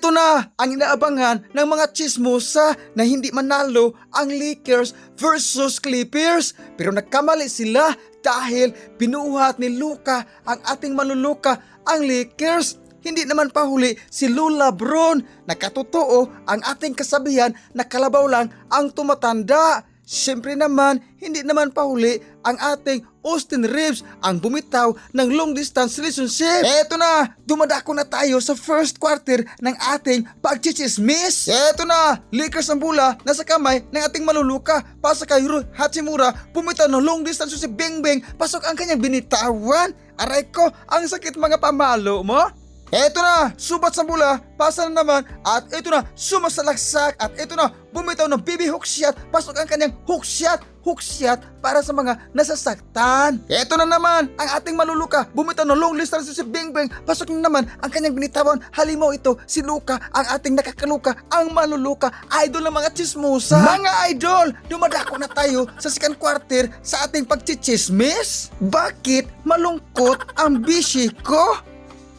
Ito na ang inaabangan ng mga chismosa na hindi manalo ang Lakers versus Clippers. Pero nagkamali sila dahil binuhat ni Luka ang ating manluluka ang Lakers. Hindi naman pahuli si Lula Bron. Nakatotoo ang ating kasabihan na kalabaw lang ang tumatanda. Siyempre naman, hindi naman pahuli ang ating Austin Reeves ang bumitaw ng long distance relationship. Eto na, dumadako na tayo sa first quarter ng ating pagchichismis. Eto na, Lakers ang bula nasa kamay ng ating maluluka. Pasa kay Ru Hachimura, bumitaw ng long distance si Beng Beng, pasok ang kanyang binitawan. Aray ko, ang sakit mga pamalo mo. Eto na, subat sa bula, pasa na naman, at eto na, sumasalaksak, at eto na, bumitaw ng BB hook shot, pasok ang kanyang hook shot, hook shot para sa mga nasasaktan. Eto na naman, ang ating maluluka, bumitaw ng long distance si Bing Bing, pasok na naman ang kanyang binitawan, halimaw ito, si Luka, ang ating nakakaluka, ang maluluka, idol ng mga chismosa. Mga idol, dumadako na tayo sa second quarter sa ating pagchichismis. Bakit malungkot ang bishi ko?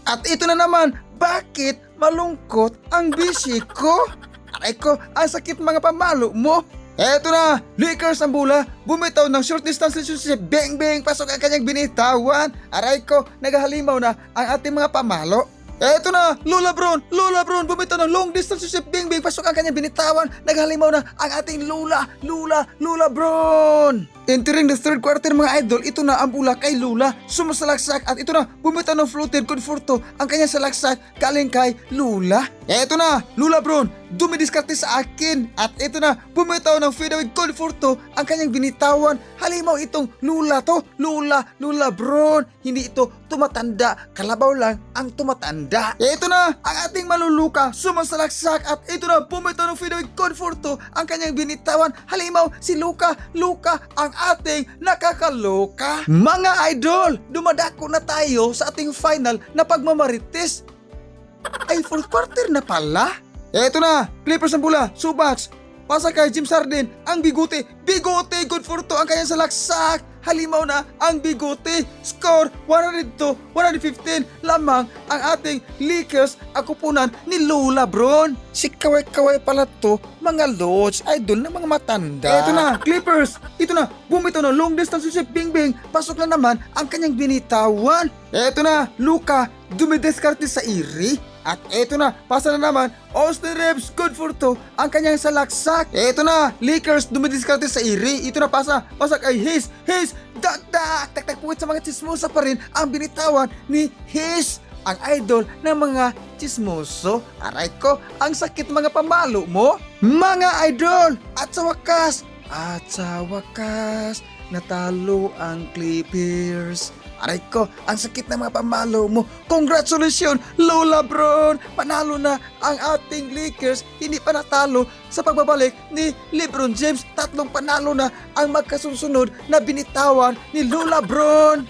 At ito na naman, bakit malungkot ang bisi ko? Aray ko, ang sakit mga pamalo mo. Eto na, Lakers ang bula, bumitaw ng short distance relationship, bang bang, pasok ang kanyang binitawan. Aray ko, naghahalimaw na ang ating mga pamalo. Eto na, Lola Bron, Lola Bron, bumitaw ng long distance relationship, bang bang, pasok ang kanyang binitawan. Naghahalimaw na ang ating Lula, Lula, Lula Bron. Entering the third quarter mga idol, ito na ang bula kay Lula. Sumasalaksak at ito na, bumitaw ng floated conforto ang kanyang salaksak galing kay Lula. Eto na, Lula Bron, dumidiskarte sa akin. At ito na, bumitaw ng fadeaway conforto ang kanyang binitawan. Halimaw itong Lula to, Lula, Lula Bron. Hindi ito tumatanda, kalabaw lang ang tumatanda. Eto na, ang ating maluluka, sumasalaksak at ito na, bumitaw ng fadeaway conforto ang kanyang binitawan. Halimaw si Luka, Luka ang ating nakakaloka. Mga idol, dumadako na tayo sa ating final na pagmamarites. Ay, fourth quarter na pala. Eto na, Clippers ng bula, Subats, pasa kay Jim Sarden, ang bigote, bigote, good for to ang kanyang salaksak. Halimaw na ang bigote. Score 102, 115 lamang ang ating Lakers ang kupunan ni Lola Bron. Si kaway-kaway pala to, mga lords, idol ng mga matanda. Eto na, Clippers, ito na, bumito na long distance si Bing Bing, pasok na naman ang kanyang binitawan. Eto na, Luka, dumideskarte sa iri. At eto na, pasa na naman, Austin Reeves, good for to, ang kanyang salaksak. Eto na, Lakers, dumidiskarte sa iri. Ito na pasa, pasa kay Hayes, Hayes, dak dak, tak tak puwit sa mga chismosa pa rin ang binitawan ni Hayes ang idol ng mga chismoso. Aray ko, ang sakit mga pamalo mo. Mga idol! At sa wakas, at sa wakas, natalo ang Clippers. Aray ko, ang sakit ng mga pamalo mo. Congratulations, Lola Bron! Panalo na ang ating Lakers. Hindi pa natalo sa pagbabalik ni Lebron James. Tatlong panalo na ang magkasusunod na binitawan ni Lola Bron.